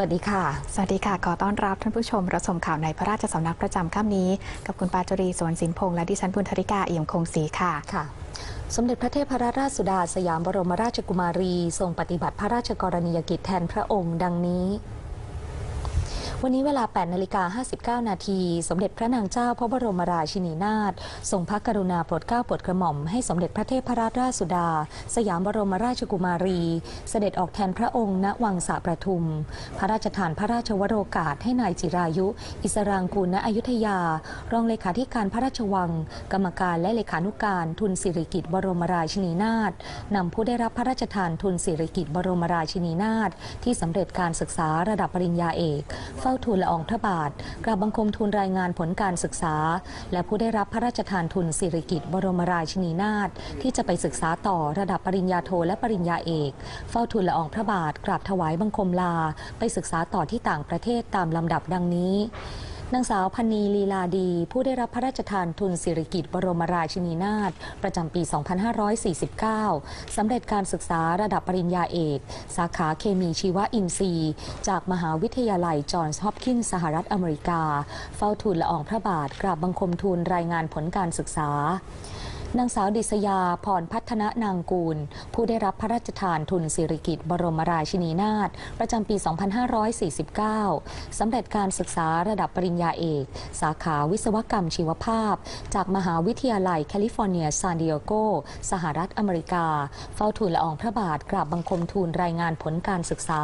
วัสดีค่ะ สวัสดีค่ะ ขอต้อนรับท่านผู้ชมรับชมข่าวในพระราชสำนักประจำค่ำนี้ กับคุณปาจรีสวนสินพงษ์และดิฉันบุญธริกาเอี่ยมคงศรีค่ะค่ะ สมเด็จพระเทพรัตนราชสุดาสยามบรมราชกุมารี ทรงปฏิบัติพระราชกรณียกิจแทนพระองค์ดังนี้ วันนี้เวลา 8 นาฬิกา 59 นาที สมเด็จพระนางเจ้าพระบรมราชินีนาถทรงพระกรุณาโปรดเกล้าโปรดกระหม่อมให้สมเด็จพระเทพรัตนราชสุดา สยามบรมราชกุมารี เสด็จออกแทนพระองค์ณวังสะประทุม พระราชทานพระราชวโรกาสให้นายจิรายุ อิสรางกูลณอยุธยา รองเลขาธิการพระราชวัง กรรมการและเลขานุการทุนสิริกิติ์บรมราชินีนาถนำผู้ได้รับพระราชทานทุนสิริกิติ์บรมราชินีนาถที่สำเร็จการศึกษาระดับปริญญาเอกฝ้าทูลละอองพระบาทกราบบังคมทูลรายงานผลการศึกษา และผู้ได้รับพระราชทานทุนสิริกิติ์บรมราชินีนาถที่จะไปศึกษาต่อระดับปริญญาโทและปริญญาเอก เฝ้าทูลละอองพระบาทกราบถวายบังคมลา ไปศึกษาต่อที่ต่างประเทศตามลำดับดังนี้ นางสาวพันนีลีลาดี ผู้ได้รับพระราชทานทุนสิริกิติ์บรมราชินีนาถประจำปี 2549 สำเร็จการศึกษาระดับปริญญาเอก สาขาเคมีชีวอินทรีย์ จากมหาวิทยาลัยจอห์นส์ฮอปกินส์สหรัฐอเมริกา เฝ้าทูลละอองพระบาทกราบบังคมทูลรายงานผลการศึกษา นางสาวดิษยาพรพัฒนานางกูล ผู้ได้รับพระราชทานทุนสิริกิติ์บรมราชินีนาถประจำปี 2549 สำเร็จการศึกษาระดับปริญญาเอก สาขาวิศวกรรมชีวภาพ จากมหาวิทยาลัยแคลิฟอร์เนียซานดิเอโก สหรัฐอเมริกา เฝ้าทูลละอองพระบาทกราบบังคมทูลรายงานผลการศึกษา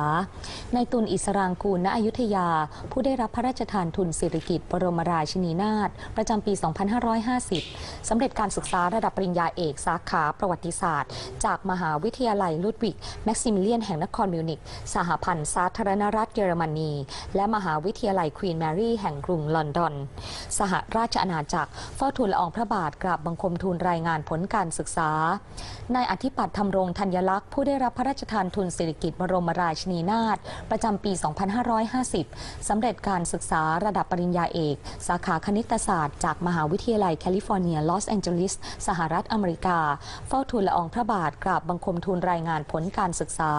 ในตุลอิสรางกูลณอยุธยา ผู้ได้รับพระราชทานทุนสิริกิติ์บรมราชินีนาถประจำปี 2550 สำเร็จการศึกษาระดับปริญญาเอกสาขาประวัติศาสตร์ จากมหาวิทยาลัยลุดวิกแม็กซิมิเลียนแห่งนครมิวนิกสหพันธ์สาธารณรัฐเยอรมนี และมหาวิทยาลัยควีนแมรี่แห่งกรุงลอนดอน สหราชอาณาจักรเฝ้าทูลละอองพระบาทกราบบังคมทูลรายงานผลการศึกษานายอธิปัตย์ธรรมรงธัญลักษณ์ผู้ได้รับพระราชทานทุนสิริกิติบรมราชินีนาถประจำปี 2550 สำเร็จการศึกษาระดับปริญญาเอก สาขาคณิตศาสตร์จากมหาวิทยาลัยแคลิฟอร์เนียลอสแอนเจลิสสหรัฐอเมริกา เฝ้าทูลละอองพระบาทกราบบังคมทูลรายงานผลการศึกษา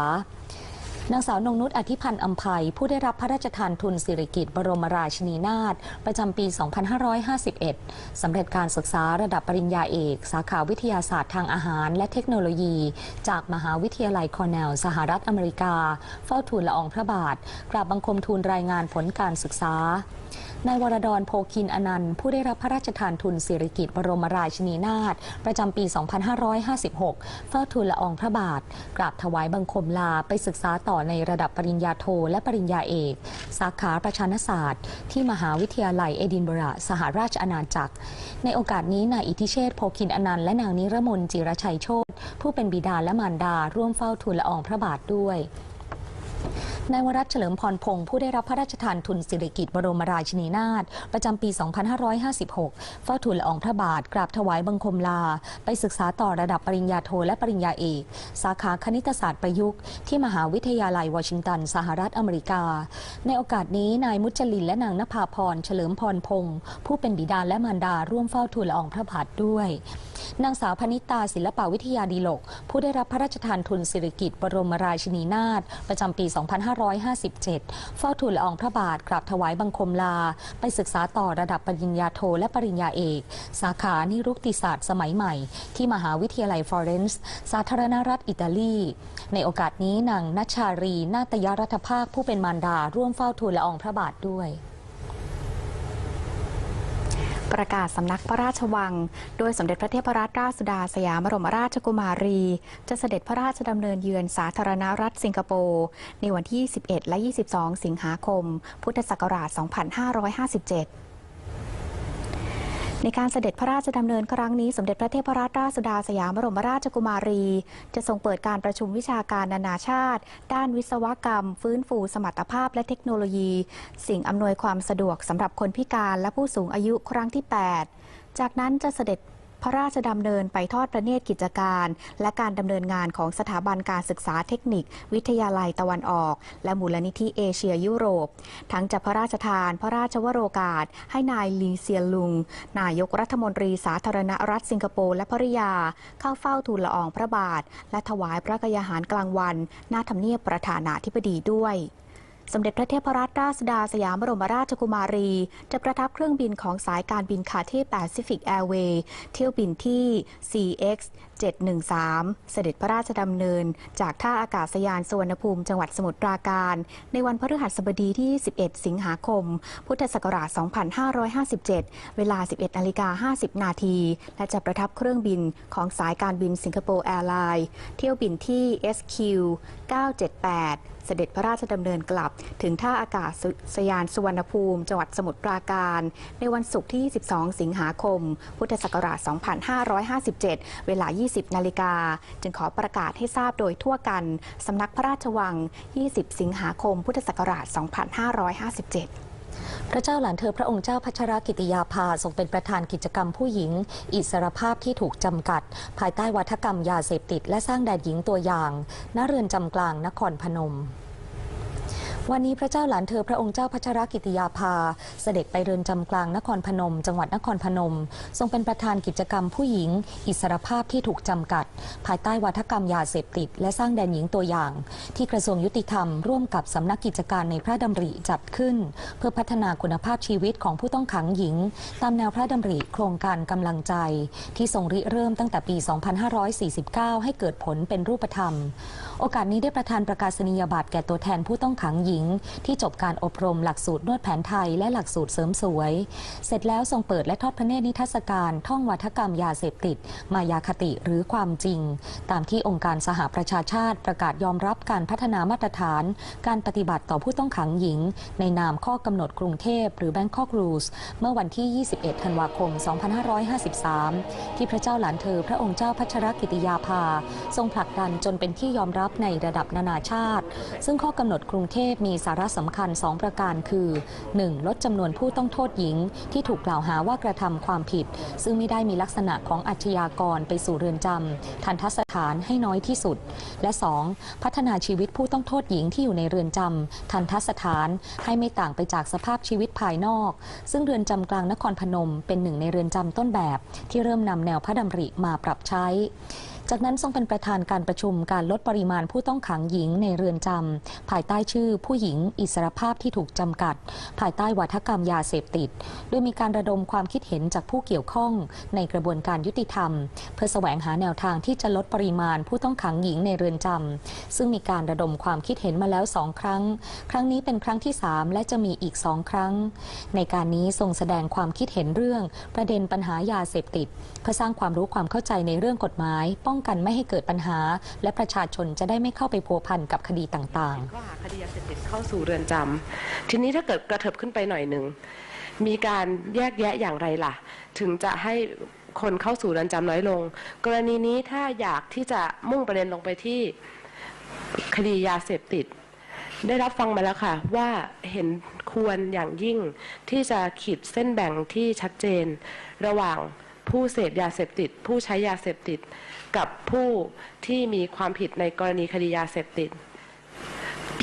นางสาวนงนุชอธิพันธ์อัมภัยผู้ได้รับพระราชทานทุนสิริกิติ์บรมราชินีนาถประจำปี 2551 สำเร็จการศึกษาระดับปริญญาเอก สาขาวิทยาศาสตร์ทางอาหาร และเทคโนโลยี จากมหาวิทยาลัยคอร์เนลสหรัฐอเมริกา เฝ้าทูลละอองพระบาท กราบบังคมทูลรายงานผลการศึกษา นายวรดรโพคินอนันต์ ผู้ได้รับพระราชทานทุนสิริกิติ์บรมราชินีนาถประจำปี 2556 เฝ้าทูลละอองพระบาท กราบถวายบังคมลาไปศึกษาต่อในระดับปริญญาโทและปริญญาเอก สาขาประชาณศาสตร์ ที่มหาวิทยาลัยเอดินบะระสหราชอาณาจักร ในโอกาสนี้นายอิทธิเชษฐ์โพคินอนันต์และนางนิรมนจิรชัยโชตผู้เป็นบิดาและมารดาร่วมเฝ้าทูลละอองพระบาทด้วย นายวรัตเฉลิมพรพงศ์ผู้ได้รับพระราชทานทุนสิริกิติ์บรมราชินีนาถประจำปี 2556 เฝ้าทูลละอองพระบาท กราบถวายบังคมลา ไปศึกษาต่อระดับปริญญาโทและปริญญาเอก สาขาคณิตศาสตร์ประยุกต์ที่มหาวิทยาลัยวอชิงตัน สหรัฐอเมริกา ในโอกาสนี้นายมุจลินและนางนภาพรเฉลิมพรพงศ์ผู้เป็นบิดาและมารดาร่วมเฝ้าทูลละอองพระบาทด้วย นางสาวพนิตาศิลปวิทยาดีโลก ผู้ได้รับพระราชทานทุนสิริกิติ์บรมราชินีนาถประจำปี 2557 เฝ้าทูลละอองพระบาทกราบถวายบังคมลา ไปศึกษาต่อระดับปริญญาโทและปริญญาเอก สาขานิรุกติศาสตร์สมัยใหม่ ที่มหาวิทยาลัยฟลอเรนซ์สาธารณรัฐอิตาลี ในโอกาสนี้นางนัชชารี นาตยรัฐภาคผู้เป็นมารดา ร่วมเฝ้าทูลละอองพระบาทด้วย ประกาศสำนักพระราชวัง โดยสมเด็จพระเทพรัตนราชสุดาสยามบรมราชกุมารี จะเสด็จพระราชดำเนินเยือนสาธารณรัฐสิงคโปร์ในวันที่21และ 22 สิงหาคม พุทธศักราช 2557 ในการเสด็จพระราชดำเนินครั้งนี้สมเด็จพระเทพรัตนราชสุดาสยามบรมราชกุมารี จะทรงเปิดการประชุมวิชาการนานาชาติ ด้านวิศวกรรม ฟื้นฟูสมรรถภาพและเทคโนโลยี สิ่งอำนวยความสะดวกสำหรับคนพิการและผู้สูงอายุครั้งที่ 8 จากนั้นจะเสด็จ พระราชดำเนินไปทอดพระเนตรกิจการ และการดำเนินงานของสถาบันการศึกษาเทคนิค วิทยาลัยตะวันออก และมูลนิธิเอเชียยุโรป ทั้งจะพระราชทาน พระราชวโรกาส ให้นายลีเซียลุง นายกรัฐมนตรีสาธารณรัฐสิงคโปร์และภริยา เข้าเฝ้าทูลละอองพระบาท และถวายพระกยาหารกลางวัน หน้าทำเนียบประธานาธิบดีด้วย สมเด็จพระเทพรัตนราชสุดาสยามบรมราชกุมารี จะประทับเครื่องบินของสายการบินคาเท่แปซิฟิกแอร์เวย์เที่ยวบินที่ CX 713 เสด็จพระราชดำเนิน จากท่าอากาศยานสุวรรณภูมิจังหวัดสมุทรปราการ ในวันพฤหัสบดีที่ 11 สิงหาคม พุทธศักราช 2557 เวลา 11นาฬิกา50 นาที และจะประทับเครื่องบินของสายการบินสิงคโปร์แอร์ไลน์ เที่ยวบินที่ SQ 978เสด็จพระราชดำเนินกลับถึงท่าอากาศยานสุวรรณภูมิ จังหวัดสมุทรปราการ ในวันศุกร์ที่12สิงหาคม พุทธศักราช 2557 เวลา20 นาฬิกา จึงขอประกาศให้ทราบโดยทั่วกัน สำนักพระราชวัง 20 สิงหาคม พุทธศักราช 2557พระเจ้าหลานเธอพระองค์เจ้าพัชรกิติยาภาทรงเป็นประธานกิจกรรมผู้หญิง อิสรภาพที่ถูกจำกัด ภายใต้วัฒกรรมยาเสพติด และสร้างแดนหญิงตัวอย่างณเรือนจำกลางนครพนม วันนี้พระเจ้าหลานเธอพระองค์เจ้าพัชรกิติยาภา เสด็จไปเรือนจำกลางนครพนม จังหวัดนครพนม ทรงเป็นประธานกิจกรรมผู้หญิง อิสรภาพที่ถูกจำกัด ภายใต้วัฒกรรมยาเสพติด และสร้างแดนหญิงตัวอย่าง ที่กระทรวงยุติธรรมร่วมกับสำนักกิจการในพระดำริจัดขึ้น เพื่อพัฒนาคุณภาพชีวิตของผู้ต้องขังหญิง ตามแนวพระดำริโครงการกำลังใจ ที่ทรงริเริ่มตั้งแต่ปี 2549 ให้เกิดผลเป็นรูปธรรม โอกาสนี้ได้ประทานประกาศนียบัตรแก่ตัวแทนผู้ต้องขังหญิง ที่จบการอบรมหลักสูตรนวดแผนไทยและหลักสูตรเสริมสวย เสร็จแล้วทรงเปิดและทอดพระเนตรนิทรรศการท่องวัฒกรรมยาเสพติด มายาคติหรือความจริง ตามที่องค์การสหประชาชาติประกาศยอมรับการพัฒนามาตรฐาน การปฏิบัติต่อผู้ต้องขังหญิง ในนามข้อกำหนดกรุงเทพหรือ Bangkok Rules เมื่อวันที่ 21 ธันวาคม 2553 ที่พระเจ้าหลานเธอพระองค์เจ้าพัชรกิติยาภา ทรงผลักดันจนเป็นที่ยอมรับในระดับนานาชาติ ซึ่งข้อกำหนดกรุงเทพมีสาระสำคัญ 2 ประการคือ 1. ลดจำนวนผู้ต้องโทษหญิง ที่ถูกกล่าวหาว่ากระทำความผิด ซึ่งไม่ได้มีลักษณะของอาชญากรไปสู่เรือนจำทันทสถานให้น้อยที่สุด และ 2. พัฒนาชีวิตผู้ต้องโทษหญิงที่อยู่ในเรือนจำทันทสถานให้ไม่ต่างไปจากสภาพชีวิตภายนอก ซึ่งเรือนจำกลางนครพนม เป็นหนึ่งในเรือนจำต้นแบบ ที่เริ่มนำแนวพระดำริมาปรับใช้ จากนั้นทรงเป็นประธานการประชุมการลดปริมาณผู้ต้องขังหญิงในเรือนจำภายใต้ชื่อผู้หญิงอิสรภาพที่ถูกจำกัด ภายใต้วัฒกรรมยาเสพติด โดยมีการระดมความคิดเห็นจากผู้เกี่ยวข้องในกระบวนการยุติธรรม เพื่อแสวงหาแนวทางที่จะลดปริมาณผู้ต้องขังหญิงในเรือนจำซึ่งมีการระดมความคิดเห็นมาแล้วสองครั้ง ครั้งนี้เป็นครั้งที่ 3 และจะมีอีกสองครั้ง ในการนี้ทรงแสดงความคิดเห็นเรื่อง ประเด็นปัญหายาเสพติด เพื่อสร้างความรู้ความเข้าใจในเรื่องกฎหมายป้องกันไม่ให้เกิดปัญหา และประชาชนจะได้ไม่เข้าไปพัวพันกับคดีต่างๆข้อหาคดียาเสพติดเข้าสู่เรือนจำทีนี้ถ้าเกิดกระเถิบขึ้นไปหน่อยหนึ่งมีการแยกแยะอย่างไรล่ะ ถึงจะให้คนเข้าสู่เรือนจำน้อยลง กรณีนี้ถ้าอยากที่จะมุ่งประเด็นลงไปที่คดียาเสพติด ได้รับฟังมาแล้วค่ะ ว่าเห็นควรอย่างยิ่งที่จะขีดเส้นแบ่งที่ชัดเจนระหว่าง ผู้เสพยาเสพติด ผู้ใช้ยาเสพติด กับผู้ที่มีความผิดในกรณีคดียาเสพติด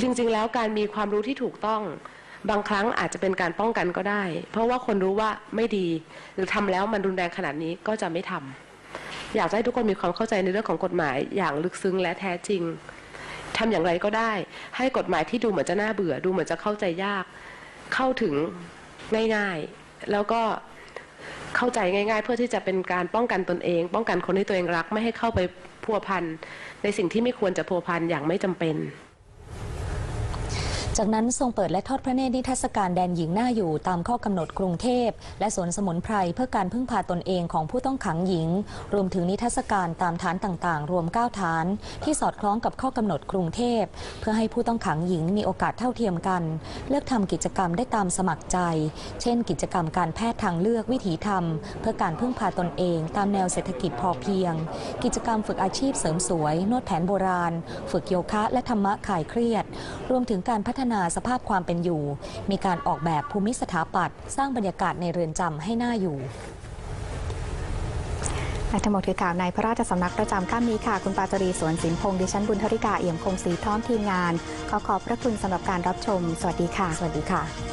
จริงๆแล้วการมีความรู้ที่ถูกต้องบางครั้งอาจจะเป็นการป้องกันก็ได้ เพราะว่าคนรู้ว่าไม่ดี หรือทำแล้วมันรุนแรงขนาดนี้ก็จะไม่ทำอยากให้ทุกคนมีความเข้าใจในเรื่องของกฎหมายอย่างลึกซึ้งและแท้จริงทำอย่างไรก็ได้ ให้กฎหมายที่ดูเหมือนจะน่าเบื่อ ดูเหมือนจะเข้าใจยาก เข้าถึงง่ายๆ แล้วก็ เข้าใจง่าย ๆ เพื่อที่จะเป็นการป้องกันตนเอง ป้องกันคนที่ตัวเองรักไม่ให้เข้าไปพัวพันในสิ่งที่ไม่ควรจะพัวพันอย่างไม่จำเป็น จากนั้นทรงเปิดและทอดพระเนตรนิทรรศการแดนหญิงหน้าอยู่ตามข้อกำหนดกรุงเทพ และสวนสมุนไพรเพื่อการพึ่งพาตนเองของผู้ต้องขังหญิง รวมถึงนิทรรศการตามฐานต่างๆ รวม 9 ฐาน ที่สอดคล้องกับข้อกำหนดกรุงเทพ เพื่อให้ผู้ต้องขังหญิงมีโอกาสเท่าเทียมกัน เลือกทำกิจกรรมได้ตามสมัครใจ เช่น กิจกรรมการแพทย์ทางเลือกวิถีธรรม เพื่อการพึ่งพาตนเอง ตามแนวเศรษฐกิจพอเพียง กิจกรรมฝึกอาชีพเสริมสวยนวดแผนโบราณ ฝึกโยคะ และธรรมะคลายเครียด รวมถึงการพัฒนาสภาพความเป็นอยู่ มีการออกแบบภูมิสถาปัตย์สร้างบรรยากาศในเรือนจำให้น่าอยู่และทั้งหมดคือข่าวในพระราชสำนักประจำค่ำนี้ค่ะ คุณปาจรีสวนสินพงษ์ดิฉันบุญธริกาเอี่ยมคงศรีพร้อมทีมงาน ขอขอบพระคุณสำหรับการรับชม สวัสดีค่ะ สวัสดีค่ะ